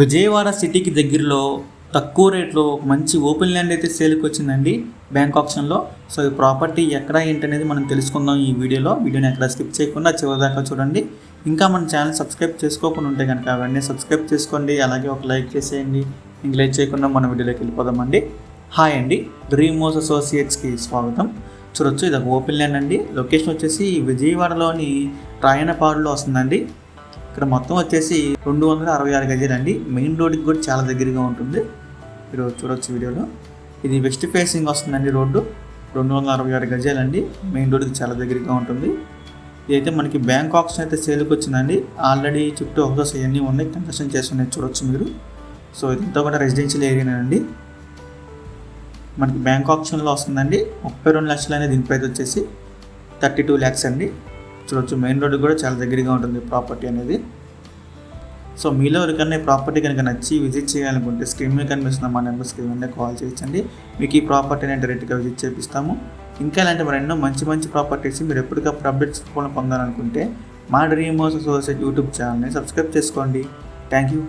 విజయవాడ సిటీకి దగ్గరలో తక్కువ రేట్లో ఒక మంచి ఓపెన్ ల్యాండ్ అయితే సేల్కి వచ్చిందండి బ్యాంక్ ఆప్షన్లో. సో ఈ ప్రాపర్టీ ఎక్కడ ఏంటనేది మనం తెలుసుకుందాం ఈ వీడియోలో. వీడియోని ఎక్కడ స్కిప్ చేయకుండా చివరిదాకా చూడండి. ఇంకా మన ఛానల్ సబ్స్క్రైబ్ చేసుకోకుండా ఉంటే కనుక అవన్నీ సబ్స్క్రైబ్ చేసుకోండి. అలాగే ఒక లైక్ చేసేయండి. ఇంక లైక్ చేయకుండా మన వీడియోలోకి వెళ్ళిపోదామండి. హాయ్ అండి. డ్రీమ్ మోస్ అసోసియేట్స్కి స్వాగతం. చూడొచ్చు ఇది ఒక ఓపెన్ ల్యాండ్ అండి. లొకేషన్ వచ్చేసి విజయవాడలోని రాయనపాడులో వస్తుందండి. ఇక్కడ మొత్తం వచ్చేసి రెండు వందల అరవై ఆరు గజాలు అండి. మెయిన్ రోడ్కి కూడా చాలా దగ్గరగా ఉంటుంది. మీరు చూడొచ్చు వీడియోలో. ఇది వెస్ట్ ఫేసింగ్ వస్తుందండి రోడ్డు. రెండు వందల అరవై ఆరు గజాలు అండి. మెయిన్ రోడ్కి చాలా దగ్గరగా ఉంటుంది. ఇదైతే మనకి బ్యాంక్ ఆప్షన్ అయితే సేల్కి వచ్చిందండి. ఆల్రెడీ చుట్టూ హౌసెస్ ఇవన్నీ ఉన్నాయి. కన్స్ట్రక్షన్ చేస్తున్నాయి. చూడొచ్చు మీరు. సో ఇదంతా కూడా రెసిడెన్షియల్ ఏరియానండి మనకి బ్యాంక్ ఆప్షన్లో వస్తుందండి. ముప్పై రెండు లక్షలు అనేది దీని ప్రైస్ వచ్చేసి థర్టీ టూ ల్యాక్స్ అండి. చూడొచ్చు. మెయిన్ రోడ్డు కూడా చాలా దగ్గరగా ఉంటుంది ప్రాపర్టీ అనేది. సో మీలో ఎవరికైనా ప్రాపర్టీ కనుక నచ్చి విజిట్ చేయాలనుకుంటే స్క్రీన్ మీద కనిపిస్తున్న మా నెంబర్స్కి వెంటనే కాల్ చేయించండి మీకు ఈ ప్రాపర్టీ అనేది డైరెక్ట్గా విజిట్ చేపిస్తాము. ఇంకా ఇలాంటి మరెన్నో మంచి మంచి ప్రాపర్టీస్ మీరు ఎప్పటికప్పుడు అప్డేట్స్ పొందాలనుకుంటే మా డ్రీమ్ హౌస్ అసోసియేట్ యూట్యూబ్ ఛానల్ని సబ్స్క్రైబ్ చేసుకోండి. Thank you